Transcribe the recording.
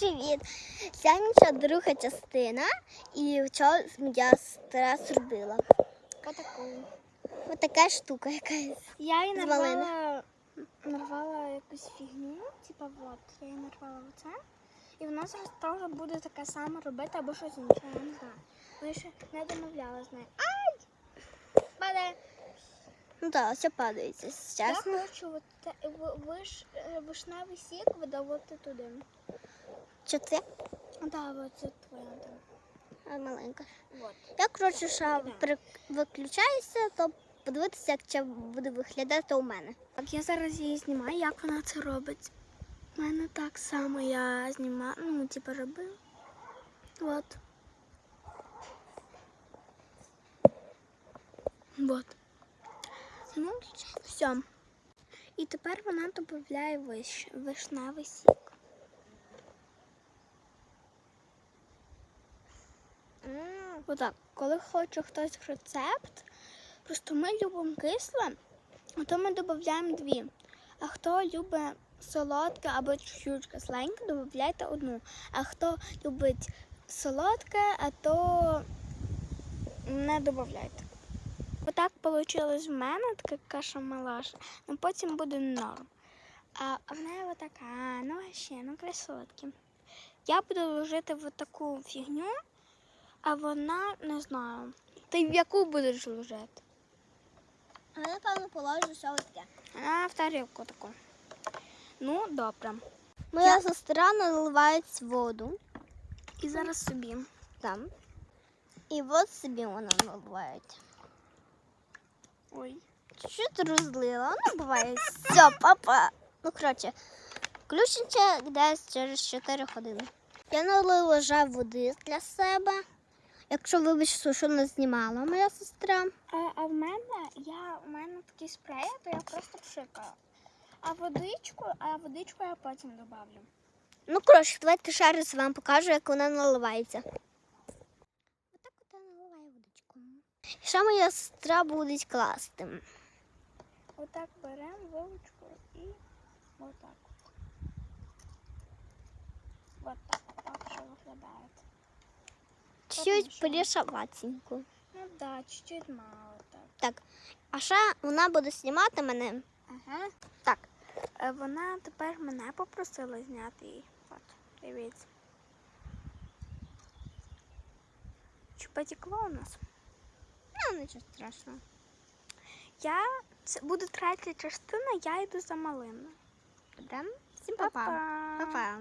привіт! Ця друга частина і що я зараз зробила. Отаку. Ось така штука якась. Я її нарвала, нарвала якусь фігню, типа вот, я її нарвала оце. І вона зараз теж буде таке саме робити або щось інше, я не знаю. Ми ще не домовляла з нею. Ай! Падає. Ну так, все падається. Я хочу от те- ви- виш, е, вишневий сік видавати туди. Що це? Так, от це твоя там. А, маленька. Вот. Я, коротше, що при... виключаюся, то подивитися, як це буде виглядати у мене. Так, я зараз її знімаю, як вона це робить. У мене так само я знімаю, ну, типу, роблю. Вот. Вот. Ну, все. І тепер вона додає виш... вишневий сік. Отак, коли хоче хтось рецепт, просто ми любимо кисле, то ми додаємо дві. А хто любить солодке або чуть-чуть кисленьке, додайте одну. А хто любить солодке, а то не додайте. Отак вийшло в мене, така каша малаша, ну потім буде норм. А в неї отака, ну ще, ну красотки. Я буду ложити в таку фігню, а вона не знаю. Ти в яку будеш ложити? А я, напевно, положу все таке. А в тарілку таку. Ну, добре. Моя сестра наливає воду І зараз собі. там. І от собі вона наливає. Ой. Чуть розлила, ну буває. Все, папа. Ну, коротше, включиться десь через 4 години. Я налила вже води для себе. Якщо вибачте, що не знімала моя сестра. А, а в мене я в мене такі спреї, то я просто пшикаю. А водичку, а водичку я потім добавлю. Ну, коротше, давайте ще раз вам покажу, як вона наливається. Отак от вона наливає водичку. І ще моя сестра буде класти. Отак беремо вилочку і отак. От так, так що виглядає. Чуть порішаватенько. Ну так, да, чуть-чуть мало так. Так. А ще вона буде знімати мене. Ага. Так. е, Вона тепер мене попросила зняти її. От, дивіться. Чи потекло у нас? Ну, нічого страшного. Я це буде третя частина, я йду за малиною. Всім. Па-па. Па-па.